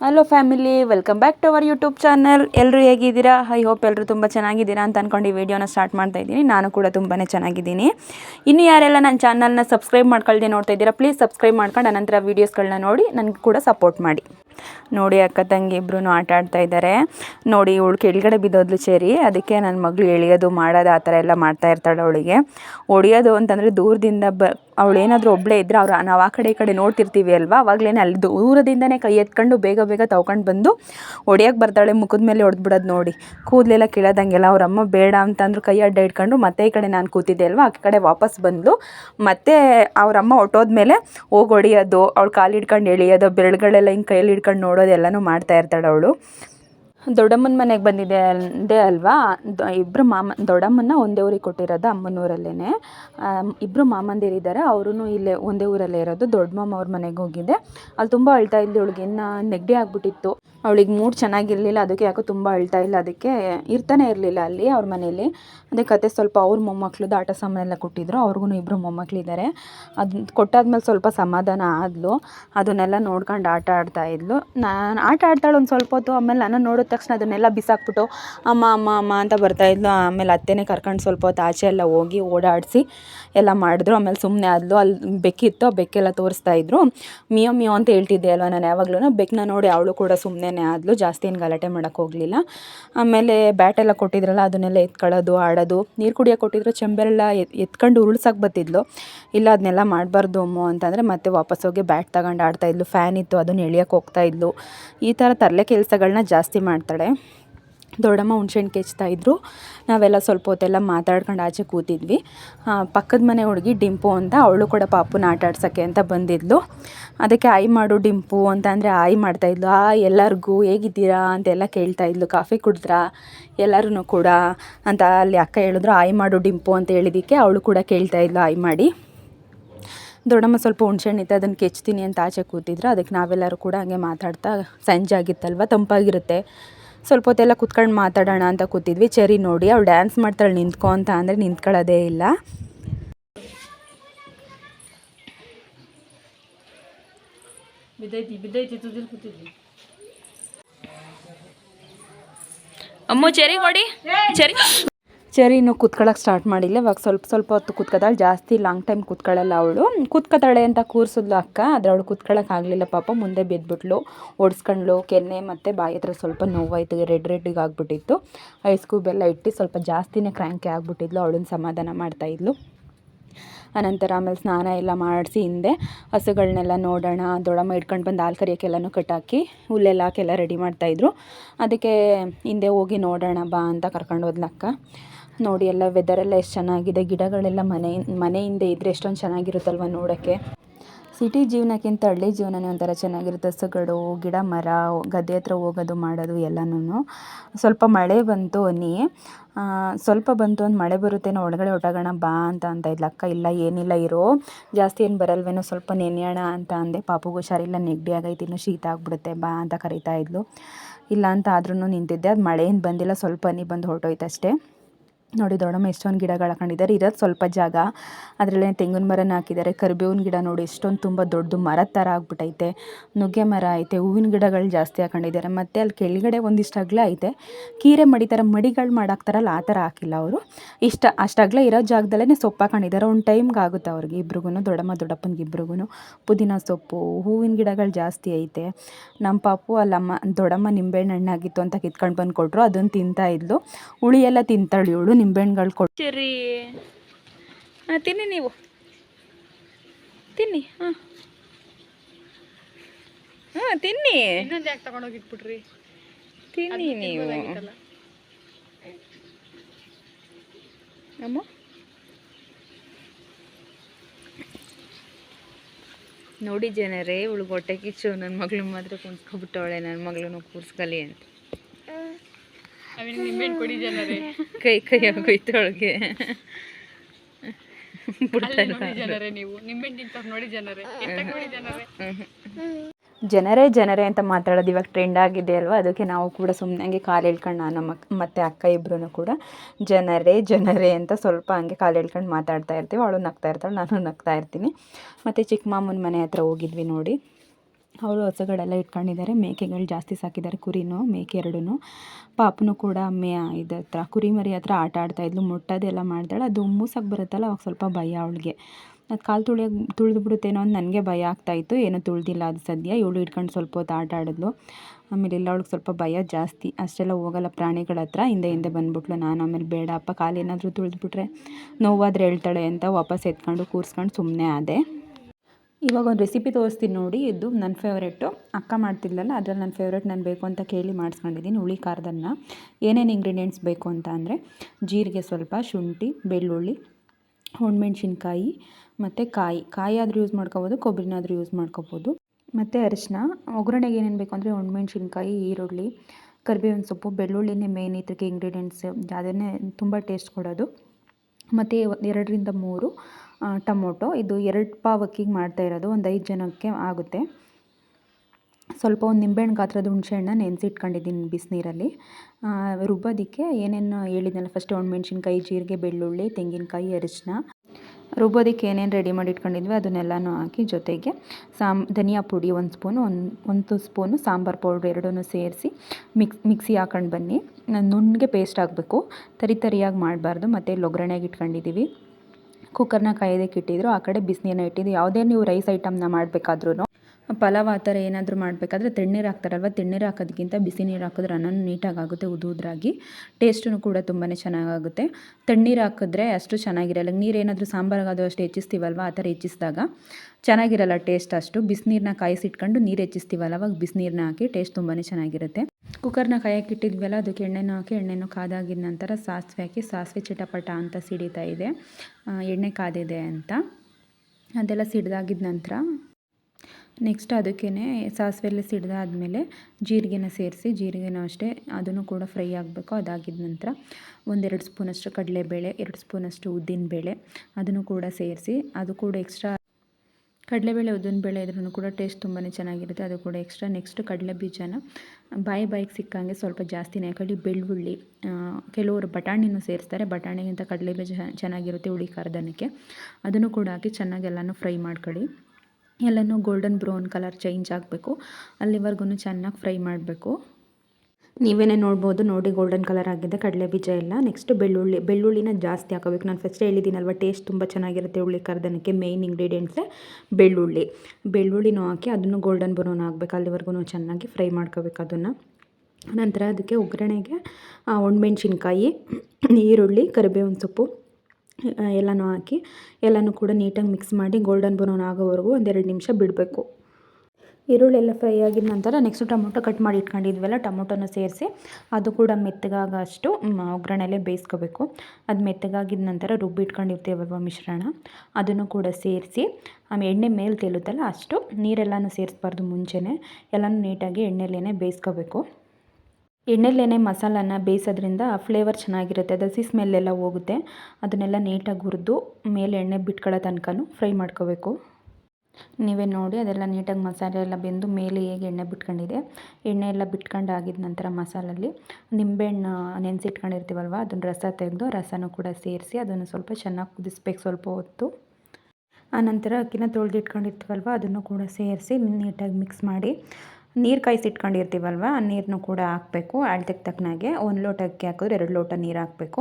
Hello family welcome back to our YouTube channel ಎಲ್ಲರೂ ಹೇಗಿದ್ದೀರಾ? I hope ಎಲ್ಲರೂ ತುಂಬ ಚೆನ್ನಾಗಿದ್ದೀರಾ ಅಂತ ಅಂದ್ಕೊಂಡು ಈ ವಿಡಿಯೋನ ಸ್ಟಾರ್ಟ್ ಮಾಡ್ತಾ ಇದ್ದೀನಿ. ನಾನು ಕೂಡ ತುಂಬಾ ಚೆನ್ನಾಗಿದ್ದೀನಿ. ಇನ್ನು ಯಾರೆಲ್ಲ ನನ್ನ ಚಾನಲ್ನ ಸಬ್ಸ್ಕ್ರೈಬ್ ಮಾಡ್ಕೊಳ್ದೆ ನೋಡ್ತಾ ಇದ್ದೀರಾ ಪ್ಲೀಸ್ ಸಬ್ಸ್ಕ್ರೈಬ್ ಮಾಡ್ಕೊಂಡು ಅನಂತರ ವೀಡಿಯೋಸ್ಗಳನ್ನ ನೋಡಿ ನನಗೆ ಕೂಡ ಸಪೋರ್ಟ್ ಮಾಡಿ. ನೋಡಿ ಅಕ್ಕ ತಂಗಿ ಇಬ್ಬರೂ ಆಟ ಆಡ್ತಾ ಇದ್ದಾರೆ. ನೋಡಿ ಇವಳು ಕೆಳಗಡೆ ಬಿದ್ದೋದ್ಲು ಚೇರಿ ಅದಕ್ಕೆ ನನ್ನ ಮಗಳು ಎಳಿಯೋದು, ಮಾಡೋದು, ಆ ಥರ ಎಲ್ಲ ಮಾಡ್ತಾ ಇರ್ತಾಳೆ ಅವಳಿಗೆ. ಹೊಡಿಯೋದು ಅಂತಂದರೆ ದೂರದಿಂದ ಬ ಅವಳು ಏನಾದರೂ ಒಬ್ಬಳೇ ಇದ್ದರೆ ಅವ್ರು ನಾವು ಆ ಕಡೆ ಈ ಕಡೆ ನೋಡ್ತಿರ್ತೀವಿ ಅಲ್ವಾ? ಅವಾಗಲೇ ಅಲ್ಲಿ ದೂರದಿಂದನೇ ಕೈ ಎತ್ಕೊಂಡು ಬೇಗ ಬೇಗ ತಗೊಂಡು ಬಂದು ಹೊಡಿಯೋಕೆ ಬರ್ತಾಳೆ, ಮುಖದ ಮೇಲೆ ಹೊಡೆದ್ಬಿಡೋದು ನೋಡಿ. ಕೂದಲೆಲ್ಲ ಕೀಳೋದಂಗೆಲ್ಲ ಅವ್ರ ಅಮ್ಮ ಬೇಡ ಅಂತಂದ್ರು ಕೈ ಅಡ್ಡ ಇಟ್ಕೊಂಡು ಮತ್ತೆ ಈ ಕಡೆ ನಾನು ಕೂತಿದ್ದೆ ಅಲ್ವಾ? ಆ ಕಡೆ ವಾಪಸ್ ಬಂದು ಮತ್ತೆ ಅವರಮ್ಮ ಹೊಟ್ಟೋದ್ಮೇಲೆ ಹೋಗಿ ಹೊಡಿಯೋದು, ಅವಳು ಕಾಲು ಹಿಡ್ಕೊಂಡು ಎಳಿಯೋದು, ಬೆರಳುಗಳೆಲ್ಲ ಹಿಂಗೆ ಕೈಯಲ್ಲಿ ಹಿಡ್ಕೊಂಡು ನೋಡೋದು ಎಲ್ಲನೂ ಮಾಡ್ತಾ ಇರ್ತಾಳೆ ಅವಳು. ದೊಡ್ಡಮ್ಮನ ಮನೆಗೆ ಬಂದಿದೆ ಅಂದೆ ಅಲ್ವಾ? ಇಬ್ಬರು ಮಾಮ ದೊಡ್ಡಮ್ಮನ ಒಂದೇ ಊರಿಗೆ ಕೊಟ್ಟಿರೋದು ಅಮ್ಮನೂರಲ್ಲೇ ಇಬ್ಬರು ಮಾಮಂದಿರಿದ್ದಾರೆ ಅವರೂ ಇಲ್ಲೇ ಒಂದೇ ಊರಲ್ಲೇ ಇರೋದು ದೊಡ್ಡ ಮಾಮ ಅವ್ರ ಮನೆಗೆ ಹೋಗಿದ್ದೆ. ಅಲ್ಲಿ ತುಂಬ ಅಳ್ತಾ ಇದ್ದಳು ಇವಳಿಗೆ ಇನ್ನು ನೆಗಡಿ ಆಗಿಬಿಟ್ಟಿತ್ತು. ಅವಳಿಗೆ ಮೂಡ್ ಚೆನ್ನಾಗಿರಲಿಲ್ಲ, ಅದಕ್ಕೆ ಯಾಕೋ ತುಂಬ ಅಳ್ತಾ ಇಲ್ಲ, ಅದಕ್ಕೆ ಇರ್ತಾನೆ ಇರಲಿಲ್ಲ ಅಲ್ಲಿ ಅವ್ರ ಮನೇಲಿ ಅದೇ ಕತೆ ಸ್ವಲ್ಪ ಅವ್ರ ಮೊಮ್ಮಕ್ಳದ್ದು ಆಟ ಸಾಮಾನೆಲ್ಲ ಕೊಟ್ಟಿದ್ರು, ಅವ್ರಿಗೂ ಇಬ್ಬರು ಮೊಮ್ಮಕ್ಕಳಿದ್ದಾರೆ ಅದು ಕೊಟ್ಟಾದ್ಮೇಲೆ ಸ್ವಲ್ಪ ಸಮಾಧಾನ ಆದಳು ಅದನ್ನೆಲ್ಲ ನೋಡ್ಕೊಂಡು ಆಟ ಆಡ್ತಾ ಇದ್ಲು. ನಾನು ಆಟ ಆಡ್ತಾಳೆ ಒಂದು ಸ್ವಲ್ಪ ಹೊತ್ತು, ಆಮೇಲೆ ನಾನು ನೋಡಿದ ತಕ್ಷಣ ಅದನ್ನೆಲ್ಲ ಬಿಸಾಕ್ಬಿಟ್ಟು, ಅಮ್ಮ ಅಮ್ಮ ಅಮ್ಮ ಅಂತ ಬರ್ತಾಯಿದ್ಲು ಆಮೇಲೆ ಅತ್ತೆನೇ ಕರ್ಕೊಂಡು ಸ್ವಲ್ಪ ಹೊತ್ತು ಆಚೆ ಎಲ್ಲ ಹೋಗಿ ಓಡಾಡಿಸಿ ಎಲ್ಲ ಮಾಡಿದ್ರು. ಆಮೇಲೆ ಸುಮ್ಮನೆ ಆದ್ಲು. ಅಲ್ಲಿ ಬೆಕ್ಕಿತ್ತು, ಬೆಕ್ಕೆಲ್ಲ ತೋರಿಸ್ತಾ ಇದ್ರು. ಮಿಯೋ ಮಿಯೋ ಅಂತ ಹೇಳ್ತಿದ್ದೆ ಅಲ್ವಾ ನಾನು ಯಾವಾಗಲೂ ಬೆಕ್ಕನ್ನ ನೋಡಿ ಅವಳು ಕೂಡ ಸುಮ್ಮನೆ ಆದ್ಲು, ಜಾಸ್ತಿ ಏನು ಗಲಾಟೆ ಮಾಡೋಕ್ಕೆ ಹೋಗಲಿಲ್ಲ. ಆಮೇಲೆ ಬ್ಯಾಟೆಲ್ಲ ಕೊಟ್ಟಿದ್ರಲ್ಲ, ಅದನ್ನೆಲ್ಲ ಎತ್ಕೊಳ್ಳೋದು, ಆಡೋದು, ನೀರು ಕುಡಿಯೋಕೆ ಕೊಟ್ಟಿದ್ರು ಚೆಂಬೆಲ್ಲ ಎತ್, ಎತ್ಕೊಂಡು ಉರುಳ್ಸಕ್ಕೆ ಬತ್ತಿದ್ಲು ಇಲ್ಲ ಅದನ್ನೆಲ್ಲ ಮಾಡಬಾರ್ದು ಅಮ್ಮು ಅಂತಂದರೆ ಮತ್ತೆ ವಾಪಸ್ ಹೋಗಿ ಬ್ಯಾಟ್ ತಗೊಂಡು ಆಡ್ತಾಯಿದ್ಲು ಫ್ಯಾನ್ ಇತ್ತು, ಅದನ್ನು ಎಳಿಯೋಕೆ ಹೋಗ್ತಾಯಿದ್ಲು ಈ ಥರ ತರಲೆ ಕೆಲಸಗಳನ್ನ ಜಾಸ್ತಿ ಮಾಡ್ತಾಳೆ. ದೊಡ್ಡಮ್ಮ ಹುಣ್ಸೆಹಣ್ಣು ಕೆಚ್ತಾ ಇದ್ರು. ನಾವೆಲ್ಲ ಸ್ವಲ್ಪ ಹೊತ್ತೆಲ್ಲ ಮಾತಾಡ್ಕೊಂಡು ಆಚೆ ಕೂತಿದ್ವಿ. ಪಕ್ಕದ ಮನೆ ಹುಡುಗಿ ಡಿಂಪು ಅಂತ, ಅವಳು ಕೂಡ ಪಾಪುನ ಆಟ ಅಂತ ಬಂದಿದ್ಲು. ಅದಕ್ಕೆ ಆಯ್ ಮಾಡು ಡಿಂಪು ಅಂತ ಅಂದರೆ ಆಯ್ ಮಾಡ್ತಾಯಿದ್ಲು ಆ, ಎಲ್ಲರಿಗೂ ಹೇಗಿದ್ದೀರಾ? ಅಂತೆಲ್ಲ ಕೇಳ್ತಾ ಇದ್ಲು. ಕಾಫಿ ಕುಡಿದ್ರಾ? ಎಲ್ಲರೂ ಕೂಡ ಅಂತ ಅಲ್ಲಿ ಅಕ್ಕ ಹೇಳಿದ್ರು. ಆಯ್ ಮಾಡು ಡಿಂಪು ಅಂತ ಹೇಳಿದ್ದಕ್ಕೆ ಅವಳು ಕೂಡ ಕೇಳ್ತಾ ಇದ್ಲು, ಆಯ್ ಮಾಡಿ. ದೊಡ್ಡಮ್ಮ ಸ್ವಲ್ಪ ಹುಣ್ಸೆಹಣ್ಣಿತ್ತು ಅದನ್ನು ಕೆಚ್ತೀನಿ ಅಂತ ಆಚೆ ಕೂತಿದ್ರು. ಅದಕ್ಕೆ ನಾವೆಲ್ಲರೂ ಕೂಡ ಹಂಗೆ ಮಾತಾಡ್ತಾ ಸಂಜೆ ಆಗಿತ್ತಲ್ವ? ತಂಪಾಗಿರುತ್ತೆ. ಸ್ವಲ್ಪ ಹೊತ್ತೆಲ್ಲ ಕುತ್ಕೊಂಡು ಮಾತಾಡೋಣ ಅಂತ ಕೂತಿದ್ವಿ. ಚೆರಿ ನೋಡಿ ಅವ್ಳು ಡ್ಯಾನ್ಸ್ ಮಾಡ್ತಾಳೆ ನಿಂತ್ಕೊ ಅಂತ ಅಂದರೆ ನಿಂತ್ಕೊಳ್ಳೋದೇ ಇಲ್ಲ. ಅಮ್ಮ ಚೆರಿ ಕೊಡಿ ಚರಿ. ಚರಿ ಇನ್ನು ಕೂತ್ಕೊಳ್ಳೋಕೆ ಸ್ಟಾರ್ಟ್ ಮಾಡಿಲ್ಲ. ಇವಾಗ ಸ್ವಲ್ಪ ಸ್ವಲ್ಪ ಹೊತ್ತು ಕೂತ್ಕೊತಾಳೆ. ಜಾಸ್ತಿ ಲಾಂಗ್ ಟೈಮ್ ಕೂತ್ಕೊಳ್ಳಲ್ಲ ಅವಳು. ಕೂತ್ಕೊತಾಳೆ ಅಂತ ಕೂರಿಸಿದ್ಲು ಅಕ್ಕ. ಆದರೆ ಅವಳು ಕೂತ್ಕೊಳ್ಳೋಕೆ ಆಗಲಿಲ್ಲ ಪಾಪ. ಮುಂದೆ ಬಿದ್ದುಬಿಟ್ಲು ಓಡಿಸ್ಕೊಂಡ್ಲು ಕೆನ್ನೆ ಮತ್ತು ಬಾಯಿ ಹತ್ರ ಸ್ವಲ್ಪ ನೋವಾಯ್ತು. ರೆಡ್ ರೆಡ್ಡಿಗೆ ಆಗಿಬಿಟ್ಟಿತ್ತು. ಐಸ್ ಕ್ಯೂಬ್ ಎಲ್ಲ ಇಟ್ಟು ಸ್ವಲ್ಪ ಜಾಸ್ತಿನೇ ಕ್ರ್ಯಾಂಕಿ ಆಗಿಬಿಟ್ಟಿದ್ಲು. ಅವಳನ್ನ ಸಮಾಧಾನ ಮಾಡ್ತಾಯಿದ್ಲು ಅನಂತರ ಆಮೇಲೆ ಸ್ನಾನ ಎಲ್ಲ ಮಾಡಿಸಿ ಹಿಂದೆ ಹಸುಗಳನ್ನೆಲ್ಲ ನೋಡೋಣ. ದೊಡಮ್ಮ ಇಟ್ಕೊಂಡು ಬಂದು ಹಾಲು ಕರಿಯೋಕ್ಕೆಲ್ಲನೂ ಕಟ್ಟಾಕಿ ಹುಲ್ಲೆಲ್ಲ ಹಾಕೆಲ್ಲ ರೆಡಿ ಮಾಡ್ತಾಯಿದ್ರು ಅದಕ್ಕೆ ಹಿಂದೆ ಹೋಗಿ ನೋಡೋಣ ಬಾ ಅಂತ ಕರ್ಕೊಂಡು ಹೋದ್ಲಕ್ಕ ನೋಡಿ, ಎಲ್ಲ ವೆದರೆಲ್ಲ ಎಷ್ಟು ಚೆನ್ನಾಗಿದೆ, ಗಿಡಗಳೆಲ್ಲ ಮನೆ, ಮನೆಯಿಂದ ಇದ್ದರೆ ಎಷ್ಟೊಂದು ಚೆನ್ನಾಗಿರುತ್ತಲ್ವ ನೋಡೋಕ್ಕೆ. ಸಿಟಿ ಜೀವನಕ್ಕಿಂತ ಹಳ್ಳಿ ಜೀವನನೇ ಒಂಥರ ಚೆನ್ನಾಗಿರುತ್ತೆ. ಹಸುಗಳು ಗಿಡ ಮರ, ಗದ್ದೆ ಹತ್ರ ಹೋಗೋದು, ಮಾಡೋದು ಎಲ್ಲನೂ ಸ್ವಲ್ಪ ಮಳೆ ಬಂತು ಅನ್ನಿ ಸ್ವಲ್ಪ ಬಂತು ಅಂತ ಮಳೆ ಬರುತ್ತೇನೋ ಒಳಗಡೆ ಹೊಟ್ಟೋಗೋಣ ಬಾ ಅಂತ ಅಂತ ಇದ್ಲು. ಅಕ್ಕ, ಇಲ್ಲ, ಏನಿಲ್ಲ, ಇರೋ. ಜಾಸ್ತಿ ಏನು ಬರಲ್ವೇನೋ, ಸ್ವಲ್ಪ ನೆನೆಯೋಣ ಅಂತ ಅಂದೆ. ಪಾಪುಗೂ ಹುಷಾರಿಲ್ಲ, ನೆಗಡಿ ಆಗೈತೆ, ಇನ್ನೂ ಶೀತ ಆಗಿಬಿಡುತ್ತೆ, ಬಾ ಅಂತ ಕರಿತಾ ಇದ್ಲು. ಇಲ್ಲ ಅಂತ ಆದ್ರೂ ನಿಂತಿದ್ದೆ. ಅದು ಮಳೆ ಏನು ಬಂದಿಲ್ಲ, ಸ್ವಲ್ಪ ನೀ ಬಂದು ಹೊರಟೋಯ್ತು ಅಷ್ಟೇ ನೋಡಿ ದೊಡ್ಡಮ್ಮ ಎಷ್ಟೊಂದು ಗಿಡಗಳು ಹಾಕೊಂಡಿದ್ದಾರೆ. ಇರೋದು ಸ್ವಲ್ಪ ಜಾಗ. ಅದರಲ್ಲೇ ತೆಂಗಿನ ಮರನ ಹಾಕಿದ್ದಾರೆ. ಕರಿಬೇವಿನ ಗಿಡ ನೋಡಿ ಎಷ್ಟೊಂದು ತುಂಬ ದೊಡ್ಡದು ಮರದ ಥರ ಆಗ್ಬಿಟ್ಟೈತೆ ನುಗ್ಗೆ ಮರ ಐತೆ, ಹೂವಿನ ಗಿಡಗಳು ಜಾಸ್ತಿ ಹಾಕೊಂಡಿದ್ದಾರೆ. ಮತ್ತು ಅಲ್ಲಿ ಕೆಳಗಡೆ ಒಂದಿಷ್ಟು ಅಗಲ ಐತೆ. ಕೀರೆ ಮಡಿ ಥರ ಮಡಿಗಳು ಮಾಡಾಕ್ತಾರಲ್ಲ ಆ ಥರ ಹಾಕಿಲ್ಲ ಅವರು. ಇಷ್ಟ, ಅಷ್ಟು ಅಗಲ ಇರೋ ಜಾಗದಲ್ಲೇ ಸೊಪ್ಪು ಹಾಕೊಂಡಿದ್ದಾರೆ. ಒಂದು ಟೈಮ್ಗೆ ಆಗುತ್ತೆ ಅವ್ರಿಗೆ ಇಬ್ರಿಗೂ ದೊಡ್ಡಮ್ಮ ದೊಡ್ಡಪ್ಪನಿಗೆ ಇಬ್ರಿಗೂ ಪುದೀನ ಸೊಪ್ಪು, ಹೂವಿನ ಗಿಡಗಳು ಜಾಸ್ತಿ ಐತೆ. ನಮ್ಮ ಪಾಪು ಅಲ್ಲಮ್ಮ, ದೊಡ್ಡಮ್ಮ ನಿಂಬೆಹಣ್ಣು ಹಣ್ಣಾಗಿತ್ತು ಅಂತ ಕಿತ್ಕೊಂಡು ಬಂದು ಕೊಟ್ಟರು ಅದನ್ನು ತಿಂತಾ ಇದ್ಲು. ಹುಳಿ ಎಲ್ಲ ತಿಂತಾಳೆ ಇವಳು. ನಿಂಬೆಹಣ್ಣುಗಳು ಕೊಟ್ಟು ಸರಿ. ಹಾಂ ತಿನ್ನಿ ನೀವು. ತಿನ್ನಿ ಹಾಂ. ಹಾಂ ತಿನ್ನಿ. ಇನ್ನೊಂದು ಯಾಕೆ ತಗೊಂಡೋಗಿ ಇಟ್ಬಿಟ್ರಿ? ತಿನ್ನಿ ನೀವು. ಅಮ್ಮ? ನೋಡಿ ಜನರೇ ಇವಳು ಹೊಟ್ಟೆ ಕಿಚ್ಚು. ನನ್ನ ಮಗಳು ಮಾತ್ರ ಕುಂತ್ಕೊಬಿಟ್ಟವಳೆ ನನ್ನ ಮಗಳನ್ನು ಕೂರಿಸ್ಕಲಿ ಅಂತ ಅವೇನು ನಿಂಬೆಹಣ್ಣು ಕೊಡಿ ಜನರೇ ಕೈ ಕೈ ಆಗೋಯ್ತು ಅವಳಿಗೆ ಅಲ್ಲಿ ಜನರೇ ಜನರೇ. ಅಂತ ಮಾತಾಡೋದು ಇವಾಗ ಟ್ರೆಂಡ್ ಆಗಿದೆ ಅಲ್ವಾ? ಅದಕ್ಕೆ ನಾವು ಕೂಡ ಸುಮ್ಮನೆ ಹಂಗೆ ಕಾಲು ಹೇಳ್ಕೊಂಡು ನಾನು ನಮ್ಮ ಮತ್ತು ಅಕ್ಕ ಇಬ್ರು ಕೂಡ ಜನರೇ ಜನರೇ ಅಂತ ಸ್ವಲ್ಪ ಹಂಗೆ ಕಾಲು ಹೇಳ್ಕೊಂಡು ಮಾತಾಡ್ತಾ ಇರ್ತೀವಿ. ಅವಳು ನಗ್ತಾ ಇರ್ತಾಳೆ ನಾನು ನಗ್ತಾ ಇರ್ತೀನಿ. ಮತ್ತು ಚಿಕ್ಕ ಮಾಮನ ಮನೆ ಹತ್ರ ಹೋಗಿದ್ವಿ ನೋಡಿ. ಅವರು ಹಸುಗಳೆಲ್ಲ ಇಟ್ಕೊಂಡಿದ್ದಾರೆ. ಮೇಕೆಗಳು ಜಾಸ್ತಿ ಸಾಕಿದ್ದಾರೆ. ಕುರಿನೂ, ಮೇಕೆ ಎರಡೂ ಪಾಪನು ಕೂಡ ಮೇ, ಇದು ಹತ್ರ ಕುರಿ ಮರಿ ಹತ್ರ ಆಟ ಆಡ್ತಾಯಿದ್ಲು ಮುಟ್ಟೋದೆಲ್ಲ ಮಾಡ್ತಾಳೆ. ಅದು ಮೂಸಕ್ಕೆ ಬರುತ್ತಲ್ಲ, ಅವಾಗ ಸ್ವಲ್ಪ ಭಯ ಅವಳಿಗೆ. ಅದು ಕಾಲು ತುಳಿಯೋಕೆ ತುಳಿದು ಬಿಡುತ್ತೇನೋ ಅಂತ ನನಗೆ ಭಯ ಆಗ್ತಾಯಿತ್ತು ಏನೂ ತುಳಿದಿಲ್ಲ ಅದು ಸದ್ಯ. ಇವಳು ಇಟ್ಕೊಂಡು ಸ್ವಲ್ಪ ಹೊತ್ತು ಆಟ ಆಡಿದ್ಲು. ಆಮೇಲೆ ಇಲ್ಲ, ಅವಳಿಗೆ ಸ್ವಲ್ಪ ಭಯ ಜಾಸ್ತಿ. ಅಷ್ಟೆಲ್ಲ ಹೋಗಲ್ಲ ಪ್ರಾಣಿಗಳ ಹತ್ರ. ಹಿಂದೆ ಹಿಂದೆ ಬಂದುಬಿಟ್ಲು ನಾನು. ಆಮೇಲೆ ಬೇಡ, ಅಪ್ಪ ಕಾಲು ಏನಾದರೂ ತುಳಿದ್ಬಿಟ್ರೆ ನೋವಾದರೆ ಹೇಳ್ತಾಳೆ ಅಂತ ವಾಪಸ್ ಎತ್ಕೊಂಡು ಕೂರಿಸ್ಕೊಂಡು ಸುಮ್ಮನೆ ಆದೆ. ಇವಾಗ ಒಂದು ರೆಸಿಪಿ ತೋರಿಸ್ತೀನಿ ನೋಡಿ. ಇದು ನನ್ನ ಫೇವ್ರೇಟು ಅಕ್ಕ ಮಾಡ್ತಿಲ್ಲಲ್ಲ ಅದ್ರಲ್ಲಿ ನನ್ನ ಫೇವ್ರೇಟ್ ನಾನು ಬೇಕು ಅಂತ ಕೇಳಿ ಮಾಡಿಸ್ಕೊಂಡಿದ್ದೀನಿ ಹುಳಿ ಖಾರದನ್ನು. ಏನೇನು ಇಂಗ್ರೀಡಿಯೆಂಟ್ಸ್ ಬೇಕು ಅಂತ ಅಂದರೆ, ಜೀರಿಗೆ ಸ್ವಲ್ಪ, ಶುಂಠಿ, ಬೆಳ್ಳುಳ್ಳಿ, ಹೊಣ್ಮೆಣ್ಸಿನ್ಕಾಯಿ, ಮತ್ತು ಕಾಯಿ. ಕಾಯಿ ಆದರೂ ಯೂಸ್ ಮಾಡ್ಕೋಬೋದು ಕೊಬ್ಬರಿನಾದರೂ ಯೂಸ್ ಮಾಡ್ಕೋಬೋದು. ಮತ್ತು ಅರಿಶಿನ ಒಗ್ಗರಣೆಗೆ ಏನೇನು ಬೇಕು ಅಂದರೆ ಒಣಮೆಣ್ಸಿನ್ಕಾಯಿ ಈರುಳ್ಳಿ, ಕರಿಬೇವಿನ ಸೊಪ್ಪು, ಬೆಳ್ಳುಳ್ಳಿನೇ ಮೇನ್ ಇದಕ್ಕೆ ಇಂಗ್ರೀಡಿಯೆಂಟ್ಸ್ ಅದನ್ನೇ ತುಂಬ ಟೇಸ್ಟ್ ಕೊಡೋದು. ಮತ್ತು ಎರಡರಿಂದ ಮೂರು ಟೊಮೊಟೊ. ಇದು ಎರಡು ಪಾವ್ ಅಕ್ಕಿಗೆ ಮಾಡ್ತಾ ಇರೋದು. ಒಂದು ಐದು ಜನಕ್ಕೆ ಆಗುತ್ತೆ. ಸ್ವಲ್ಪ ಒಂದು ನಿಂಬೆಹಣ್ಣು ಗಾತ್ರದ ಹುಣಸೆಹಣ್ಣ ನೆನೆಸಿಟ್ಕೊಂಡಿದ್ದೀನಿ ಬಿಸಿನೀರಲ್ಲಿ. ರುಬ್ಬೋದಕ್ಕೆ ಏನೇನು ಹೇಳಿದ್ನಲ್ಲ ಫಸ್ಟ್ ಒಣಮೆಣ್ಸಿನ್ಕಾಯಿ, ಜೀರಿಗೆ, ಬೆಳ್ಳುಳ್ಳಿ, ತೆಂಗಿನಕಾಯಿ ಅರಿಶಿನ ರುಬ್ಬೋದಕ್ಕೆ ಏನೇನು ರೆಡಿ ಮಾಡಿ ಇಟ್ಕೊಂಡಿದ್ವಿ, ಅದನ್ನೆಲ್ಲನೂ ಹಾಕಿ ಜೊತೆಗೆ ಸಾಮ್, ಧನಿಯಾ ಪುಡಿ ಒಂದು ಸ್ಪೂನು, ಒಂದು ಒಂದು ಸ್ಪೂನು ಸಾಂಬಾರು ಪೌಡ್ರ್ ಎರಡೂ ಸೇರಿಸಿ ಮಿಕ್ಸ್, ಮಿಕ್ಸಿ ಹಾಕೊಂಡು ಬನ್ನಿ. ನುಣ್ಣಗೆ ಪೇಸ್ಟ್ ಆಗಬೇಕು. ತರಿ ತರಿಯಾಗಿ ಮಾಡಬಾರ್ದು. ಮತ್ತು ಲೊಗ್ರಣೆಗೆ ಇಟ್ಕೊಂಡಿದ್ದೀವಿ ಕುಕ್ಕರ್ನ ಕಾಯೋದಕ್ಕೆ ಇಟ್ಟಿದ್ರು ಆ ಕಡೆ ಬಿಸಿನೀರನ್ನ ಇಟ್ಟಿದ್ದು ಯಾವುದೇ ನೀವು ರೈಸ್ ಐಟಮ್ನ ಮಾಡಬೇಕಾದ್ರೂ ಪಲಾವ್ ಆ ಥರ ಏನಾದರೂ ಮಾಡಬೇಕಾದ್ರೆ ತಣ್ಣೀರು ಹಾಕ್ತಾರಲ್ವ? ತಣ್ಣೀರು ಹಾಕೋದಕ್ಕಿಂತ ಬಿಸಿ ನೀರು ಹಾಕಿದ್ರೆ ಅನ್ನನೂ ನೀಟಾಗಿ ಆಗುತ್ತೆ ಉದು ಉದ್ರಾಗಿ ಟೇಸ್ಟೂ ಕೂಡ ತುಂಬಾ ಚೆನ್ನಾಗಾಗುತ್ತೆ. ತಣ್ಣೀರು ಹಾಕಿದ್ರೆ ಅಷ್ಟು ಚೆನ್ನಾಗಿರಲ್ಲ. ನೀರು ಏನಾದರೂ ಸಾಂಬಾರಿಗೆ ಅದು ಅಷ್ಟು ಹೆಚ್ಚಿಸ್ತೀವಲ್ವ? ಆ ಥರ ಹೆಚ್ಚಿಸಿದಾಗ ಚೆನ್ನಾಗಿರಲ್ಲ ಟೇಸ್ಟ್ ಅಷ್ಟು. ಬಿಸಿನೀರನ್ನ ಕಾಯಿಸಿಟ್ಕೊಂಡು ನೀರು ಹೆಚ್ಚಿಸ್ತೀವಲ್ಲ, ಅವಾಗ ಬಿಸಿನೀರನ್ನ ಹಾಕಿ ಟೇಸ್ಟ್ ತುಂಬಾ ಚೆನ್ನಾಗಿರುತ್ತೆ. ಕುಕ್ಕರ್ನ ಕಾಯಕ್ಕೆ ಇಟ್ಟಿದ್ವಲ್ಲ, ಅದಕ್ಕೆ ಎಣ್ಣೆನ ಹಾಕಿ, ಎಣ್ಣೆನೂ ಕಾದಾಗಿದ ನಂತರ ಸಾಸಿವೆ ಹಾಕಿ, ಸಾಸಿವೆ ಚಿಟಪಟ ಅಂತ ಸಿಡಿತಾ ಇದೆ. ಎಣ್ಣೆ ಕಾದಿದೆ ಅಂತ. ಅದೆಲ್ಲ ಸಿಡ್ದಾಗಿದ ನಂತರ ನೆಕ್ಸ್ಟ್ ಅದಕ್ಕೇ ಸಾಸಿವೆ ಎಲ್ಲ ಸಿಡ್ದಾದಮೇಲೆ ಜೀರಿಗೆನ ಸೇರಿಸಿ, ಜೀರಿಗೆನೂ ಅಷ್ಟೇ, ಅದನ್ನು ಕೂಡ ಫ್ರೈ ಆಗಬೇಕು. ಅದಾಗಿದ ನಂತರ ಒಂದೆರಡು ಸ್ಪೂನಷ್ಟು ಕಡಲೆಬೇಳೆ, ಎರಡು ಸ್ಪೂನಷ್ಟು ಉದ್ದಿನಬೇಳೆ ಅದನ್ನು ಕೂಡ ಸೇರಿಸಿ, ಅದು ಕೂಡ ಎಕ್ಸ್ಟ್ರಾ ಕಡಲೆಬೇಳೆ, ಉದ್ದಿನಬೇಳೆ ಇದ್ರೂ ಕೂಡ ಟೇಸ್ಟ್ ತುಂಬಾ ಚೆನ್ನಾಗಿರುತ್ತೆ. ಅದು ಕೂಡ ಎಕ್ಸ್ಟ್ರಾ ನೆಕ್ಸ್ಟ್ ಕಡಲೆ ಬೀಜನ ಬಾಯಿ ಬಾಯಿಗೆ ಸಿಕ್ಕಂಗೆ ಸ್ವಲ್ಪ ಜಾಸ್ತಿನೇ ಹಾಕೊಳ್ಳಿ ಬೆಳ್ಳುಳ್ಳಿ ಕೆಲವರು ಬಟಾಣಿನೂ ಸೇರಿಸ್ತಾರೆ. ಬಟಾಣಿಗಿಂತ ಕಡಲೆ ಬೀಜ ಚೆನ್ನಾಗಿರುತ್ತೆ ಹುಳಿ ಖಾರದನಕ್ಕೆ ಅದನ್ನು ಕೂಡ ಹಾಕಿ ಚೆನ್ನಾಗಿ ಎಲ್ಲನೂ ಫ್ರೈ ಮಾಡ್ಕೊಳ್ಳಿ. ಎಲ್ಲನೂ ಗೋಲ್ಡನ್ ಬ್ರೌನ್ ಕಲರ್ ಚೇಂಜ್ ಆಗಬೇಕು. ಅಲ್ಲಿವರೆಗೂ ಚೆನ್ನಾಗಿ ಫ್ರೈ ಮಾಡಬೇಕು. ನೀವೇನೇ ನೋಡ್ಬೋದು, ನೋಡಿ ಗೋಲ್ಡನ್ ಕಲರ್ ಆಗಿದೆ, ಕಡಲೆ ಬೀಜ ಎಲ್ಲ. ನೆಕ್ಸ್ಟ್ ಬೆಳ್ಳುಳ್ಳಿ, ಬೆಳ್ಳುಳ್ಳಿನ ಜಾಸ್ತಿ ಹಾಕೋಬೇಕು. ನಾನು ಫಸ್ಟೇ ಹೇಳಿದ್ದೀನಲ್ವ ಟೇಸ್ಟ್ ತುಂಬ ಚೆನ್ನಾಗಿರುತ್ತೆ ಹುಳಿ ಕರ್ದನಕ್ಕೆ ಮೇಯ್ನ್ ಇಂಗ್ರೀಡಿಯೆಂಟ್ಸೇ ಬೆಳ್ಳುಳ್ಳಿ. ಬೆಳ್ಳುಳ್ಳಿನೂ ಹಾಕಿ, ಅದನ್ನು ಗೋಲ್ಡನ್ ಬ್ರೌನ್ ಆಗಬೇಕು ಅಲ್ಲಿವರೆಗೂ ಚೆನ್ನಾಗಿ ಫ್ರೈ ಮಾಡ್ಕೋಬೇಕು ಅದನ್ನು. ನಂತರ ಅದಕ್ಕೆ ಒಗ್ಗರಣೆಗೆ ಒಣಮೆಣ್ಸಿನ್ಕಾಯಿ, ಈರುಳ್ಳಿ, ಕರಿಬೇವಿನ ಸೊಪ್ಪು ಎಲ್ಲನೂ ಹಾಕಿ ಎಲ್ಲನೂ ಕೂಡ ನೀಟಾಗಿ ಮಿಕ್ಸ್ ಮಾಡಿ ಗೋಲ್ಡನ್ ಬ್ರೌನ್ ಆಗೋವರೆಗೂ ಒಂದೆರಡು ನಿಮಿಷ ಬಿಡಬೇಕು. ಈರುಳ್ಳಿ ಎಲ್ಲ ಫ್ರೈ ಆಗಿದ ನಂತರ ನೆಕ್ಸ್ಟ್ ಟೊಮೊಟೊ ಕಟ್ ಮಾಡಿ ಇಟ್ಕೊಂಡಿದ್ವಲ್ಲ, ಟೊಮೊಟೊನ ಸೇರಿಸಿ ಅದು ಕೂಡ ಮೆತ್ತಗಾಗಷ್ಟು ಒಗ್ಗರಣೆಲೆ ಬೇಯಿಸ್ಕೋಬೇಕು. ಅದು ಮೆತ್ತಗಾಗಿದ ನಂತರ ರುಬ್ಬಿ ಇಟ್ಕೊಂಡಿರ್ತೀವಲ್ವ ಮಿಶ್ರಣ, ಅದನ್ನು ಕೂಡ ಸೇರಿಸಿ, ಆಮೇಲೆ ಎಣ್ಣೆ ಮೇಲೆ ತೇಲುತ್ತಲ್ಲ ಅಷ್ಟು ನೀರೆಲ್ಲನೂ ಸೇರಿಸ್ಬಾರ್ದು ಮುಂಚೆನೇ, ಎಲ್ಲನೂ ನೀಟಾಗಿ ಎಣ್ಣೆಲೇ ಬೇಯಿಸ್ಕೋಬೇಕು. ಎಣ್ಣೆಲೇನೆ ಮಸಾಲಾನ ಬೇಯಿಸೋದ್ರಿಂದ ಫ್ಲೇವರ್ ಚೆನ್ನಾಗಿರುತ್ತೆ ಅದು ಹಸಿ ಸ್ಮೆಲ್ಲೆಲ್ಲ ಹೋಗುತ್ತೆ. ಅದನ್ನೆಲ್ಲ ನೀಟಾಗಿ ಹುರಿದು ಮೇಲೆ ಎಣ್ಣೆ ಬಿಟ್ಕೊಳ್ಳೋ ತನಕನೂ ಫ್ರೈ ಮಾಡ್ಕೋಬೇಕು. ನೀವೇ ನೋಡಿ, ಅದೆಲ್ಲ ನೀಟಾಗಿ ಮಸಾಲೆ ಎಲ್ಲ ಬೆಂದು ಮೇಲೆ ಹೇಗೆ ಎಣ್ಣೆ ಬಿಟ್ಕೊಂಡಿದೆ. ಎಣ್ಣೆ ಎಲ್ಲ ಬಿಟ್ಕೊಂಡು ಆಗಿದ ನಂತರ ಮಸಾಲಲ್ಲಿ ನಿಂಬೆಹಣ್ಣು ನೆನೆಸಿಟ್ಕೊಂಡಿರ್ತೀವಲ್ವ, ಅದನ್ನು ರಸ ತೆಗೆದು ರಸನೂ ಕೂಡ ಸೇರಿಸಿ ಅದನ್ನು ಸ್ವಲ್ಪ ಚೆನ್ನಾಗಿ ಕುದಿಸ್ಬೇಕು, ಸ್ವಲ್ಪ ಹೊತ್ತು. ಆನಂತರ ಅಕ್ಕಿನ ತೊಳೆದಿಟ್ಕೊಂಡಿರ್ತೀವಲ್ವ, ಅದನ್ನು ಕೂಡ ಸೇರಿಸಿ ನೀಟಾಗಿ ಮಿಕ್ಸ್ ಮಾಡಿ. ನೀರು ಕಾಯಿಸಿಟ್ಕೊಂಡಿರ್ತೀವಲ್ವ ಆ ನೀರನ್ನು ಕೂಡ ಹಾಕಬೇಕು. ಅಳತೆಗೆ ತಕ್ಕನಾಗೆ ಒಂದು ಲೋಟ ಅಕ್ಕಿ ಹಾಕಿದ್ರೆ ಎರಡು ಲೋಟ ನೀರು ಹಾಕಬೇಕು.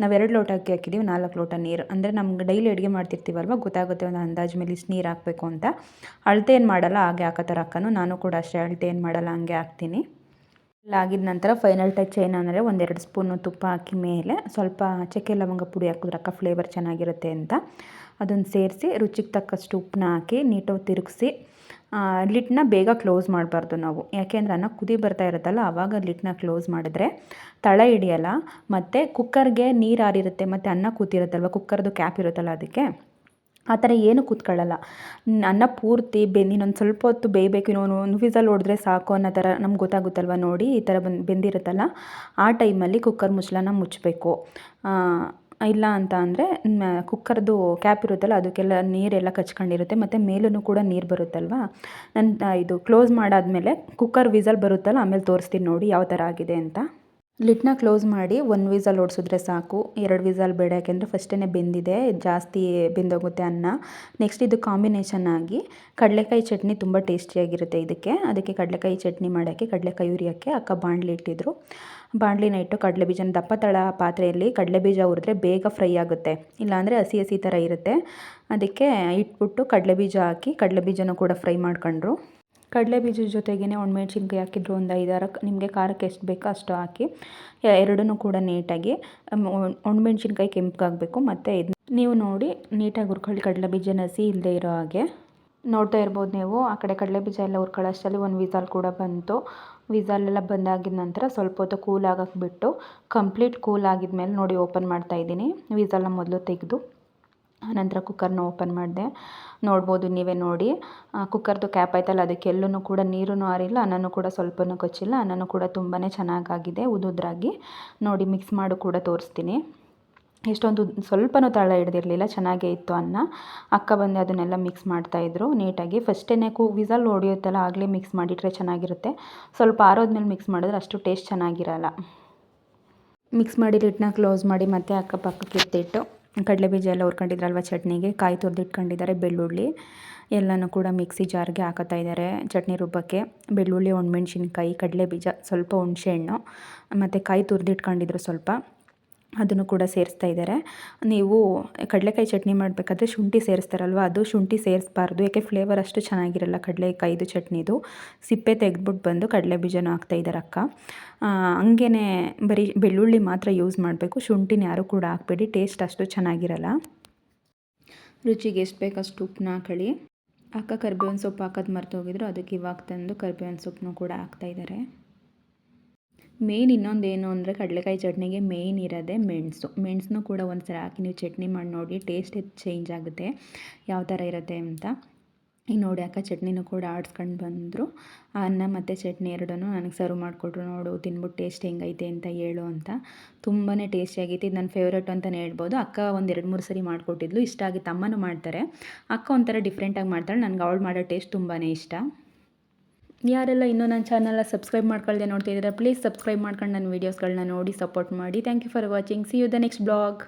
ನಾವು ಎರಡು ಲೋಟ ಅಕ್ಕಿ ಹಾಕಿದ್ದೀವಿ ನಾಲ್ಕು ಲೋಟ ನೀರು. ಅಂದರೆ ನಮ್ಗೆ ಡೈಲಿ ಅಡುಗೆ ಮಾಡ್ತಿರ್ತೀವಲ್ವ, ಗೊತ್ತಾಗುತ್ತೆ ಒಂದು ಅಂದಾಜು ಮೇಲೆ ಇಷ್ಟು ನೀರು ಹಾಕಬೇಕು ಅಂತ. ಅಳತೆ ಏನು ಮಾಡಲ್ಲ, ಹಾಗೆ ಹಾಕೋ ಥರ ಹಾಕೋನು. ನಾನು ಕೂಡ ಅಷ್ಟೇ ಅಳತೆ ಏನು ಮಾಡಲ್ಲ, ಹಂಗೆ ಹಾಕ್ತೀನಿ. ಆಗಿದ ನಂತರ ಫೈನಲ್ ಟಚ್ ಏನಂದರೆ ಒಂದೆರಡು ಸ್ಪೂನು ತುಪ್ಪ ಹಾಕಿ ಮೇಲೆ ಸ್ವಲ್ಪ ಚಕ್ಕೆ ಲವಂಗ ಪುಡಿ ಹಾಕಿದ್ರೆ ಅಕ್ಕ ಫ್ಲೇವರ್ ಚೆನ್ನಾಗಿರುತ್ತೆ ಅಂತ. ಅದನ್ನು ಸೇರಿಸಿ ರುಚಿಗೆ ತಕ್ಕಷ್ಟು ಉಪ್ಪನ್ನ ಹಾಕಿ ನೀಟಾಗಿ ತಿರುಗಿಸಿ ಲಿಟ್ನ ಬೇಗ ಕ್ಲೋಸ್ ಮಾಡಬಾರ್ದು ನಾವು. ಯಾಕೆಂದ್ರೆ ಅನ್ನ ಕುದಿ ಬರ್ತಾ ಇರುತ್ತಲ್ಲ ಆವಾಗ ಲಿಟ್ನ ಕ್ಲೋಸ್ ಮಾಡಿದ್ರೆ ತಳ ಹಿಡಿಯಲ್ಲ, ಮತ್ತು ಕುಕ್ಕರ್ಗೆ ನೀರು ಆರಿರುತ್ತೆ, ಮತ್ತು ಅನ್ನ ಕೂತಿರುತ್ತಲ್ವ, ಕುಕ್ಕರ್ದು ಕ್ಯಾಪ್ ಇರುತ್ತಲ್ಲ ಅದಕ್ಕೆ, ಆ ಥರ ಏನು ಕೂತ್ಕೊಳ್ಳಲ್ಲ. ಅನ್ನ ಪೂರ್ತಿ ಬೆಂದು, ಇನ್ನೊಂದು ಸ್ವಲ್ಪ ಹೊತ್ತು ಬೇಯಬೇಕು, ಇನ್ನೊಂದು ಒಂದು ವಿಸಲ್ ಹೊಡೆದ್ರೆ ಸಾಕು ಅನ್ನೋ ಥರ ನಮ್ಗೆ ಗೊತ್ತಾಗುತ್ತಲ್ವ ನೋಡಿ, ಈ ಥರ ಬಂದು, ಬೆಂದಿರುತ್ತಲ್ಲ, ಆ ಟೈಮಲ್ಲಿ ಕುಕ್ಕರ್ ಮುಚ್ಚಳನ ಮುಚ್ಚಬೇಕು. ಇಲ್ಲ ಅಂತ ಅಂದರೆ ಕುಕ್ಕರ್ದು ಕ್ಯಾಪ್ ಇರುತ್ತಲ್ಲ, ಅದಕ್ಕೆಲ್ಲ ನೀರೆಲ್ಲ ಕಚ್ಕೊಂಡಿರುತ್ತೆ, ಮತ್ತು ಮೇಲೂ ಕೂಡ ನೀರು ಬರುತ್ತಲ್ವ? ನನ್ನ ಇದು ಕ್ಲೋಸ್ ಮಾಡಾದಮೇಲೆ ಕುಕ್ಕರ್ ವಿಸಲ್ ಬರುತ್ತಲ್ಲ, ಆಮೇಲೆ ತೋರಿಸ್ತೀನಿ ನೋಡಿ, ಯಾವ ಥರ ಆಗಿದೆ ಅಂತ. ಲಿಡ್ನ ಕ್ಲೋಸ್ ಮಾಡಿ ಒಂದು ವೀಸಲ್ ಓಡಿಸಿದ್ರೆ ಸಾಕು. ಎರಡು ವಿಸಲ್ ಬೇಡ ಯಾಕೆಂದರೆ ಫಸ್ಟೇ ಬೆಂದಿದೆ, ಜಾಸ್ತಿ ಬೆಂದೋಗುತ್ತೆ ಅನ್ನ. ನೆಕ್ಸ್ಟ್ ಇದು ಕಾಂಬಿನೇಷನ್ ಆಗಿ ಕಡಲೆಕಾಯಿ ಚಟ್ನಿ ತುಂಬ ಟೇಸ್ಟಿಯಾಗಿರುತ್ತೆ ಇದಕ್ಕೆ. ಅದಕ್ಕೆ ಕಡಲೆಕಾಯಿ ಚಟ್ನಿ ಮಾಡೋಕ್ಕೆ ಕಡಲೆಕಾಯಿ ಉರಿಯೋಕ್ಕೆ ಅಕ್ಕ ಬಾಣಲಿ ಇಟ್ಟಿದ್ರು. ಬಾಣಲಿನ ಇಟ್ಟು ಕಡಲೆ ಬೀಜನ ದಪ್ಪ ತಳ ಪಾತ್ರೆಯಲ್ಲಿ ಕಡಲೆ ಬೀಜ ಹುರಿದ್ರೆ ಬೇಗ ಫ್ರೈ ಆಗುತ್ತೆ. ಇಲ್ಲಾಂದರೆ ಹಸಿ ಹಸಿ ಥರ ಇರುತ್ತೆ. ಅದಕ್ಕೆ ಇಟ್ಬಿಟ್ಟು ಕಡಲೆ ಬೀಜ ಹಾಕಿ ಕಡಲೆ ಬೀಜನೂ ಕೂಡ ಫ್ರೈ ಮಾಡ್ಕೊಂಡ್ರು. ಕಡಲೆ ಬೀಜದ ಜೊತೆಗೇ ಒಣಮೆಣ್ಸಿನ್ಕಾಯಿ ಹಾಕಿದ್ರು ಒಂದು ಐದಾರು, ನಿಮಗೆ ಖಾರಕ್ಕೆ ಎಷ್ಟು ಬೇಕೋ ಅಷ್ಟು ಹಾಕಿ ಎರಡನ್ನೂ ಕೂಡ ನೀಟಾಗಿ ಒಣಮೆಣ್ಸಿನ್ಕಾಯಿ ಕೆಂಪಗಾಗಬೇಕು ಮತ್ತು ಇದು ನೀವು ನೋಡಿ ನೀಟಾಗಿ ಹುರ್ಕೊಳ್ಳಿ, ಕಡಲೆ ಬೀಜನ ನಸಿ ಇಲ್ಲದೆ ಇರೋ ಹಾಗೆ. ನೋಡ್ತಾ ಇರ್ಬೋದು ನೀವು, ಆ ಕಡೆ ಕಡಲೆ ಬೀಜ ಎಲ್ಲ ಹುರ್ಕೊಳ್ಳೋಷ್ಟರಲ್ಲಿ ಒಂದು ವಿಸಾಲ್ ಕೂಡ ಬಂತು. ವಿಸಾಲೆಲ್ಲ ಬಂದಾಗಿದ ನಂತರ ಸ್ವಲ್ಪ ಹೊತ್ತು ಕೂಲ್ ಆಗಕ್ಕೆ ಬಿಟ್ಟು, ಕಂಪ್ಲೀಟ್ ಕೂಲ್ ಆಗಿದ್ಮೇಲೆ ನೋಡಿ ಓಪನ್ ಮಾಡ್ತಾ ಇದ್ದೀನಿ. ವಿಸಾಲ್ನ ಮೊದಲು ತೆಗೆದು. ಆನಂತರ ಕುಕ್ಕರ್ನ ಓಪನ್ ಮಾಡಿದೆ. ನೋಡ್ಬೋದು ನೀವೇ ನೋಡಿ. ಕುಕ್ಕರ್ದು ಕ್ಯಾಪ್ ಆಯ್ತಲ್ಲ, ಅದಕ್ಕೆ ಎಲ್ಲೂ ಕೂಡ ನೀರೂ ಆರಿಲ್ಲ, ಅನ್ನನೂ ಕೂಡ ಸ್ವಲ್ಪನೂ ಕೊಚ್ಚಿಲ್ಲ, ಅನ್ನನೂ ಕೂಡ ತುಂಬಾ ಚೆನ್ನಾಗಾಗಿದೆ, ಉದುದ್ರಾಗಿ. ನೋಡಿ ಮಿಕ್ಸ್ ಮಾಡು ಕೂಡ ತೋರಿಸ್ತೀನಿ. ಎಷ್ಟೊಂದು ಸ್ವಲ್ಪನೂ ತಳ ಹಿಡ್ದಿರಲಿಲ್ಲ, ಚೆನ್ನಾಗೇ ಇತ್ತು ಅನ್ನ. ಅಕ್ಕ ಬಂದು ಅದನ್ನೆಲ್ಲ ಮಿಕ್ಸ್ ಮಾಡ್ತಾಯಿದ್ರು ನೀಟಾಗಿ. ಫಸ್ಟೇ ಕೂ ವಿಸಲ್ ಹೊಡಿಯುತ್ತಲ್ಲ, ಆಗಲೇ ಮಿಕ್ಸ್ ಮಾಡಿಟ್ರೆ ಚೆನ್ನಾಗಿರುತ್ತೆ. ಸ್ವಲ್ಪ ಆರೋದ್ಮೇಲೆ ಮಿಕ್ಸ್ ಮಾಡಿದ್ರೆ ಅಷ್ಟು ಟೇಸ್ಟ್ ಚೆನ್ನಾಗಿರಲ್ಲ. ಮಿಕ್ಸ್ ಮಾಡಿ ಹಿಟ್ಟನ್ನ ಕ್ಲೋಸ್ ಮಾಡಿ ಮತ್ತೆ ಅಕ್ಕಪಕ್ಕಕ್ಕೆ ಎತ್ತಿಟ್ಟು ಕಡಲೆ ಬೀಜ ಎಲ್ಲ ಹುರ್ಕೊಂಡಿದ್ರಲ್ವ ಚಟ್ನಿಗೆ? ಕಾಯಿ ತುರಿದಿಟ್ಕೊಂಡಿದ್ದಾರೆ, ಬೆಳ್ಳುಳ್ಳಿ ಎಲ್ಲನೂ ಕೂಡ ಮಿಕ್ಸಿ ಜಾರ್ಗೆ ಹಾಕತ್ತಾ ಇದ್ದಾರೆ ಚಟ್ನಿ ರುಬ್ಬಕ್ಕೆ. ಬೆಳ್ಳುಳ್ಳಿ, ಒಣಮೆಣ್ಸಿನ್ಕಾಯಿ ಕಡಲೆ ಬೀಜ ಸ್ವಲ್ಪ ಹುಣಸೆಹಣ್ಣು, ಮತ್ತು ಕಾಯಿ ತುರಿದಿಟ್ಕೊಂಡಿದ್ರು ಸ್ವಲ್ಪ. ಅದನ್ನು ಕೂಡ ಸೇರಿಸ್ತಾ ಇದ್ದಾರೆ. ನೀವು ಕಡಲೆಕಾಯಿ ಚಟ್ನಿ ಮಾಡಬೇಕಾದ್ರೆ ಶುಂಠಿ ಸೇರಿಸ್ತಾರಲ್ವ, ಅದು ಶುಂಠಿ ಸೇರಿಸ್ಬಾರ್ದು. ಯಾಕೆ ಫ್ಲೇವರ್ ಅಷ್ಟು ಚೆನ್ನಾಗಿರಲ್ಲ ಕಡಲೆಕಾಯಿದು ಚಟ್ನಿದು. ಸಿಪ್ಪೆ ತೆಗೆದ್ಬಿಟ್ಟು ಬಂದು ಕಡಲೆ ಬೀಜನೂ ಹಾಕ್ತಾ ಇದ್ದಾರೆ ಅಕ್ಕ. ಹಂಗೇ ಬರೀ ಬೆಳ್ಳುಳ್ಳಿ ಮಾತ್ರ ಯೂಸ್ ಮಾಡಬೇಕು. ಶುಂಠಿನ ಯಾರೂ ಕೂಡ ಹಾಕ್ಬೇಡಿ ಟೇಸ್ಟ್ ಅಷ್ಟು ಚೆನ್ನಾಗಿರಲ್ಲ. ರುಚಿಗೆ ಎಷ್ಟು ಬೇಕು ಅಷ್ಟು ಉಪ್ಪನ್ನ ಹಾಕೊಳ್ಳಿ. ಅಕ್ಕ ಕರ್ಬೇವಿನ ಸೊಪ್ಪು ಹಾಕೋದು ಮರ್ತೋಗಿದ್ರು ಅದಕ್ಕೆ ಇವಾಗ ತಂದು ಕರ್ಬೇವಿನ ಸೊಪ್ಪನ್ನು ಕೂಡ ಹಾಕ್ತಾಯಿದ್ದಾರೆ ಮೇಯ್ನ್ ಇನ್ನೊಂದು ಏನು ಅಂದರೆ ಕಡಲೆಕಾಯಿ ಚಟ್ನಿಗೆ ಮೇಯ್ನ್ ಇರೋದೇ ಮೆಣಸು. ಮೆಣಸನ್ನು ಕೂಡ ಒಂದು ಸಲ ಹಾಕಿ ನೀವು ಚಟ್ನಿ ಮಾಡಿ ನೋಡಿ ಟೇಸ್ಟ್ ಚೇಂಜ್ ಆಗುತ್ತೆ. ಯಾವ ಥರ ಇರುತ್ತೆ ಅಂತ. ಈಗ ನೋಡಿ ಅಕ್ಕ, ಚಟ್ನಿನೂ ಕೂಡ ಆಡಿಸ್ಕೊಂಡು ಬಂದರು. ಅನ್ನ ಮತ್ತು ಚಟ್ನಿ ಎರಡೂ ನನಗೆ ಸರ್ವ್ ಮಾಡಿಕೊಟ್ರು. ನೋಡು ತಿನ್ಬಿಟ್ಟು ಟೇಸ್ಟ್ ಹೆಂಗೈತೆ ಅಂತ ಹೇಳು ಅಂತ. ತುಂಬಾ ಟೇಸ್ಟಿಯಾಗಿತ್ತು ಇದು ನನ್ನ ಫೇವ್ರೇಟ್ ಅಂತಲೇ ಹೇಳ್ಬೋದು. ಅಕ್ಕ ಒಂದು ಎರಡು ಮೂರು ಸರಿ ಮಾಡಿಕೊಟ್ಟಿದ್ಲು. ಇಷ್ಟ ಆಗಿತ್ತು ಅಮ್ಮನೂ ಮಾಡ್ತಾರೆ. ಅಕ್ಕ ಒಂಥರ ಡಿಫ್ರೆಂಟಾಗಿ ಮಾಡ್ತಾಳೆ. ನನಗೆ ಅವಳು ಮಾಡೋ ಟೇಸ್ಟ್ ತುಂಬಾ ಇಷ್ಟ. ಯಾರೆಲ್ಲ ಇನ್ನೂ ನನ್ನ ಚಾನಲ್ನ ಸಬ್ಸ್ಕ್ರೈಬ್ ಮಾಡ್ಕೊಳ್ಳದೆ ನೋಡ್ತಿದ್ದೀರಾ ಪ್ಲೀಸ್ ಸಬ್ಸ್ಕ್ರೈಬ್ ಮಾಡ್ಕೊಂಡು ನನ್ನ ವೀಡಿಯೋಸ್ಗಳನ್ನ ನೋಡಿ ಸಪೋರ್ಟ್ ಮಾಡಿ. Thank you for watching see you the next blog